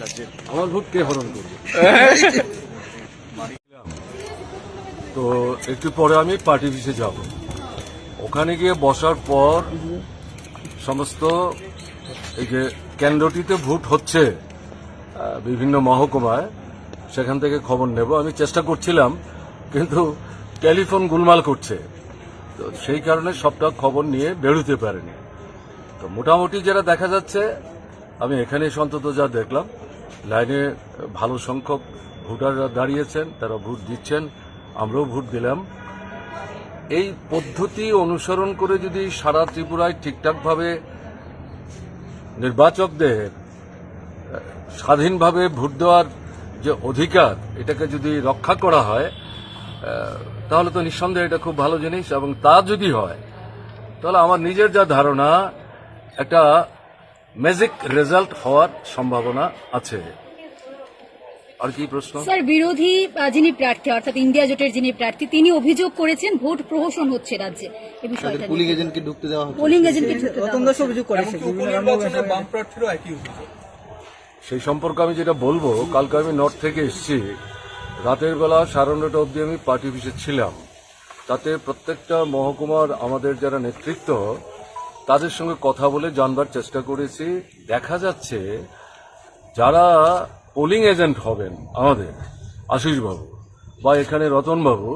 রাজ্যের। আমার ভোট কে হরণ করবে? তো একটু পরে আমি পার্টি অফিসে যাব। ওখানে গিয়ে বসার পর সমস্ত এই যে কেন্দ্রটিতে ভোট হচ্ছে বিভিন্ন মহকুমায়, সেখান থেকে খবর নেব। আমি চেষ্টা করছিলাম, কিন্তু টেলিফোন গুলমাল করছে। তো সেই কারণে সবটা খবর নিয়ে বেরোতে পারেনি। তো মোটামুটি যেটা দেখা যাচ্ছে আমি এখানে অন্তত যা দেখলাম, লাইনে ভালো সংখ্যক ভোটাররা দাঁড়িয়েছেন, তারা ভোট দিচ্ছেন, আমরাও ভোট দিলাম। এই পদ্ধতি অনুসরণ করে যদি সারা ত্রিপুরায় ঠিকঠাকভাবে নির্বাচকদের স্বাধীনভাবে ভোট দেওয়ার যে অধিকার, এটাকে যদি রক্ষা করা হয় তাহলে তো নিঃসন্দেহে এটা খুব ভালো জিনিস। এবং তা যদি হয়, তাহলে আমার নিজের যা ধারণা, একটা ম্যাজিক রেজাল্ট হওয়ার সম্ভাবনা আছে। আর কি প্রশ্ন? স্যার বিরোধী যিনি প্রার্থী অর্থাৎ ইন্ডিয়া জোটের যিনি প্রার্থী তিনি অভিযোগ করেছেন ভোট প্রহসন হচ্ছে রাজ্যে। এই বিষয়টা পুলিং এজেন্টকে ঢুকতে দেওয়া হচ্ছে। পোলিং এজেন্টকে ঢুকতে দেওয়া দাস অভিযোগ করেছে। বাম প্রার্থীরও একই অভিযোগ। সেই সম্পর্কে আমি যেটা বলব কালকে আমি নর্থ থেকে এসেছি। রাতের বেলা সাড়ে নটা অব্দি আমি পার্টি অফিসে ছিলাম। তাতে প্রত্যেকটা মহকুমার আমাদের যারা নেতৃত্ব তাদের সঙ্গে কথা বলে জানবার চেষ্টা করেছি। দেখা যাচ্ছে যারা পোলিং এজেন্ট হবেন আমাদের আশিসবাবু বা এখানে রতনবাবু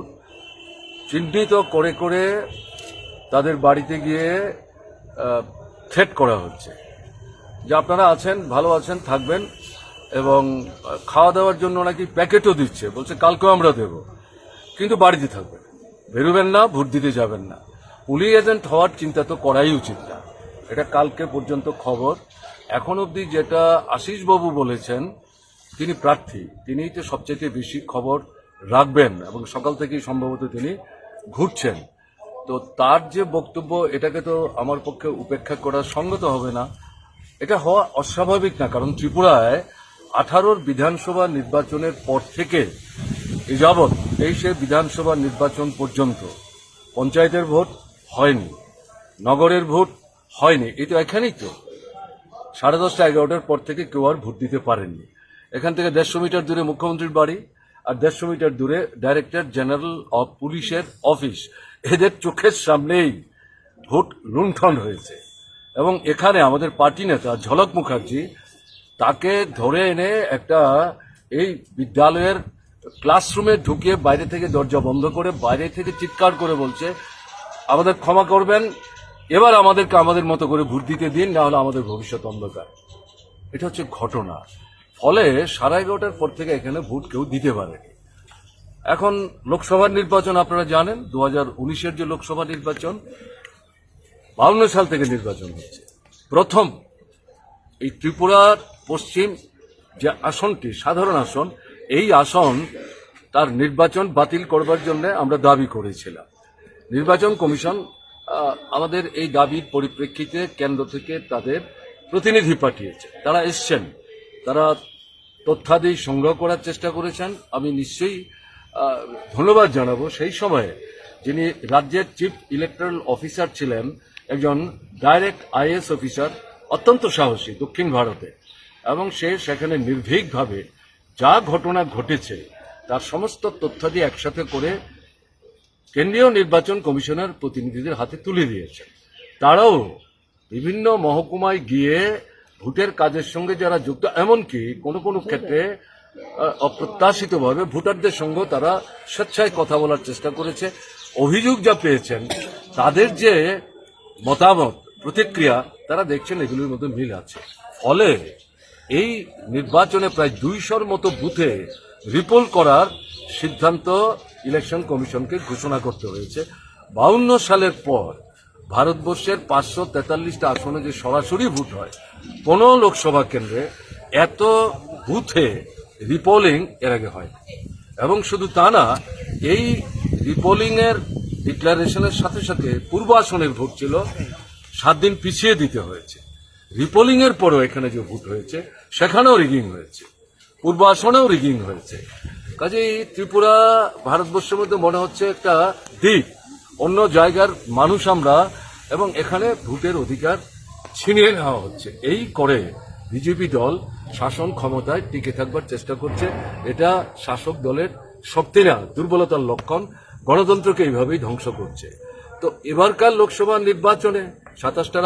চিহ্নিত করে করে তাদের বাড়িতে গিয়ে থ্রেট করা হচ্ছে। যে আপনারা আছেন, ভালো আছেন, থাকবেন এবং খাওয়া দাওয়ার জন্য নাকি প্যাকেটও দিচ্ছে, বলছে কালকেও আমরা দেব। কিন্তু বাড়িতে থাকবেন, বেরোবেন না, ভোট দিতে যাবেন না। পুলিশ এজেন্ট হওয়ার চিন্তা তো করাই উচিত না। এটা কালকে পর্যন্ত খবর। এখন অবধি যেটা আশিসবাবু বলেছেন, তিনি প্রার্থী, তিনিই তো সবচেয়ে বেশি খবর রাখবেন এবং সকাল থেকেই সম্ভবত তিনি ঘুরছেন। তো তার যে বক্তব্য, এটাকে তো আমার পক্ষে উপেক্ষা করা সঙ্গত হবে না। এটা হওয়া অস্বাভাবিক না, কারণ ত্রিপুরায় আঠারোর বিধানসভা নির্বাচনের পর থেকে এ যাবৎ তেইশে বিধানসভা নির্বাচন পর্যন্ত পঞ্চায়েতের ভোট হয়নি। নগরের ভোট হয়নি। তো এখানেই তো। সাড়ে দশটা, এগারোটার পর থেকে কেউ আর ভোট দিতে পারেননি। এখান থেকে দেড়শো মিটার দূরে মুখ্যমন্ত্রীর বাড়ি আর দেড়শো মিটার দূরে ডাইরেক্টর জেনারেল অফ পুলিশের অফিস। এদের চোখের সামনেই ভোট লুণ্ঠন হয়েছে। এবং এখানে আমাদের পার্টি নেতা ঝলক মুখার্জি তাকে ধরে এনে একটা এই বিদ্যালয়ের ক্লাসরুমে ঢুকিয়ে বাইরে থেকে দরজা বন্ধ করে বাইরে থেকে চিৎকার করে বলছে আমাদের ক্ষমা করবেন। এবার আমাদেরকে আমাদের মতো করে ভোট দিতে দিন, না হলে আমাদের ভবিষ্যৎ অন্ধকার। এটা হচ্ছে ঘটনা। ফলে সাড়ে এগারোটার পর থেকে এখানে ভোট কেউ দিতে পারেনি। এখন লোকসভা নির্বাচন আপনারা জানেন দু হাজার উনিশের যে লোকসভা নির্বাচন, বাউন্ন সাল থেকে নির্বাচন হচ্ছে। প্রথম, এই ত্রিপুরার পশ্চিম যে আসনটি, সাধারণ আসন, এই আসন তার নির্বাচন বাতিল করবার জন্য আমরা দাবি করেছিলাম। নির্বাচন কমিশন আমাদের এই দাবির পরিপ্রেক্ষিতে কেন্দ্র থেকে তাদের প্রতিনিধি পাঠিয়েছে। তারা এসছেন। তারা তথ্যাদি সংগ্রহ করার চেষ্টা করেছেন। আমি নিশ্চয়ই ধন্যবাদ জানাব। সেই সময়ে যিনি রাজ্যের চিফ ইলেকট্রাল অফিসার ছিলেন, একজন ডাইরেক্ট আইএস অফিসার অত্যন্ত সাহসী, দক্ষিণ ভারতে। এবং সে সেখানে নির্ভীকভাবে যা ঘটনা ঘটেছে, তার সমস্ত তথ্যাদি একসাথে করে কেন্দ্রীয় নির্বাচন কমিশনের প্রতিনিধিদের হাতে তুলে দিয়েছেন। তারাও বিভিন্ন মহকুমায় গিয়ে ভোটের কাজের সঙ্গে যারা যুক্ত, এমনকি কোনো কোনো ক্ষেত্রে অপ্রত্যাশিতভাবে ভোটারদের সঙ্গে তারা স্বেচ্ছায় কথা বলার চেষ্টা করেছে। অভিযোগ যা পেয়েছেন, তাদের যে মতামত, প্রতিক্রিয়া, তারা দেখছেন এগুলির মধ্যে মিল আছে। ফলে এই নির্বাচনে প্রায় দুইশোর মতো বুথে রিপোল করার সিদ্ধান্ত ইলেকশন কমিশনকে ঘোষণা করতে হয়েছে। বাউন্ন সালের পর ভারতবর্ষের পাঁচশো তেতাল্লিশটা আসনে যে সরাসরি ভোট হয়, কোনো লোকসভা কেন্দ্রে এত বুথে রিপোলিং এর আগে হয় এবং শুধু তা না, এই রিপোলিং এর ডিক্লারেশনের সাথে সাথে পূর্ব আসনের ভোট ছিল, সাত দিন পিছিয়ে দিতে হয়েছে। রিপোলিং এর পরও এখানে যে ভোট হয়েছে, সেখানেও রিগিং হয়েছে। পূর্ব আসনেও রিগিং হয়েছে। কাজেই ত্রিপুরা ভারতবর্ষের মধ্যে মনে হচ্ছে একটা দ্বীপ। অন্য জায়গার মানুষ আমরা এবং এখানে ভোটের অধিকার ছিনিয়ে নেওয়া হচ্ছে। এই করে বিজেপি দল শাসন ক্ষমতায় টিকে থাকবার চেষ্টা করছে। এটা শাসক দলের শক্তি না, দুর্বলতার লক্ষণ। গণতন্ত্রকে এইভাবেই ধ্বংস করছে। তো এবারকার লোকসভা নির্বাচনে সাতাশটা